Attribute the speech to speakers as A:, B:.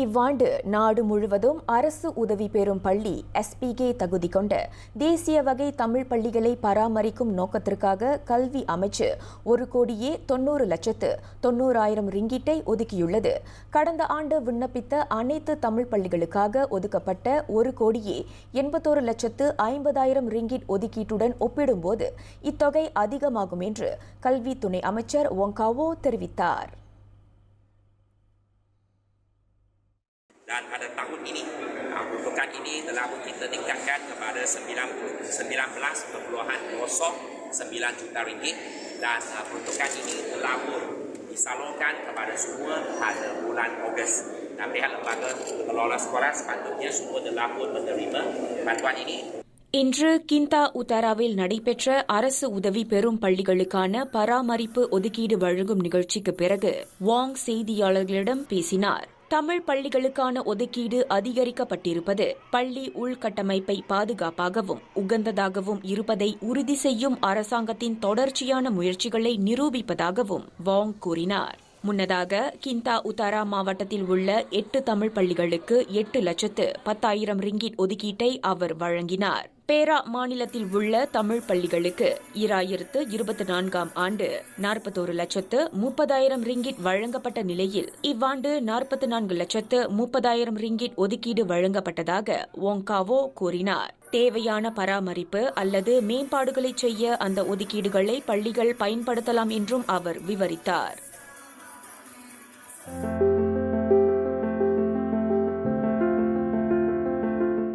A: இவ்வாண்டு நாடு முழுவதும் அரசு உதவி பெறும் பள்ளி எஸ்பிகே தகுதி கொண்ட தேசிய வகை தமிழ் பள்ளிகளை பராமரிக்கும் நோக்கத்திற்காக கல்வி அமைச்சு ஒரு கோடியே தொன்னூறு லட்சத்து தொன்னூறாயிரம் ரிங்கிட்டை ஒதுக்கியுள்ளது. கடந்த ஆண்டு விண்ணப்பித்த அனைத்து தமிழ் பள்ளிகளுக்காக ஒதுக்கப்பட்ட ஒரு கோடியே எண்பத்தோரு லட்சத்து ஐம்பதாயிரம் ரிங்கிட் ஒதுக்கீட்டுடன் ஒப்பிடும்போது இத்தொகை அதிகமாகும் என்று கல்வி துணை அமைச்சர் ஒங்காவோ தெரிவித்தார்.
B: dan pada tahun ini uh, peruntukan ini telah pun kita tingkatkan kepada 19,09 juta ringgit dan uh, peruntukan ini telah pun disalurkan kepada semua pada bulan Ogos dan pihak lembaga pengelola sekolah sepatutnya semua telah pun menerima bantuan ini
A: இன்று Kinta உத்தராவில் நடைபெற்ற அரசு உதவி பெறும் பள்ளிகளுக்கான பராமரிப்பு ஒதுக்கீடு வழங்கும் நிகழ்ச்சிக்கு பிறகு வாங் செய்தியாளர்களிடம் பேசினார் தமிழ் பள்ளிகளுக்கான ஒதுக்கீடு அதிகரிக்கப்பட்டிருப்பது பள்ளி உள்கட்டமைப்பை பாதுகாப்பாகவும் உகந்ததாகவும் இருப்பதை உறுதி செய்யும் அரசாங்கத்தின் தொடர்ச்சியான முயற்சிகளை நிரூபிப்பதாகவும் வாங் கூறினார். முன்னதாக கிந்தா உத்தாரா மாவட்டத்தில் உள்ள எட்டு தமிழ் பள்ளிகளுக்கு எட்டு லட்சத்து பத்தாயிரம் ரிங்கிட் ஒதுக்கீட்டை அவர் வழங்கினார். பேரா மாநிலத்தில் உள்ள தமிழ் பள்ளிகளுக்கு இராயிரத்து இருபத்தி நான்காம் ஆண்டு நாற்பத்தோரு லட்சத்து முப்பதாயிரம் ரிங்கிட் வழங்கப்பட்ட நிலையில் இவ்வாண்டு நாற்பத்தி நான்கு லட்சத்து முப்பதாயிரம் ரிங்கிட் ஒதுக்கீடு வழங்கப்பட்டதாக ஓங்காவோ கூறினார். தேவையான பராமரிப்பு அல்லது மேம்பாடுகளை செய்ய அந்த ஒதுக்கீடுகளை பள்ளிகள் பயன்படுத்தலாம் என்றும் அவர் விவரித்தார்.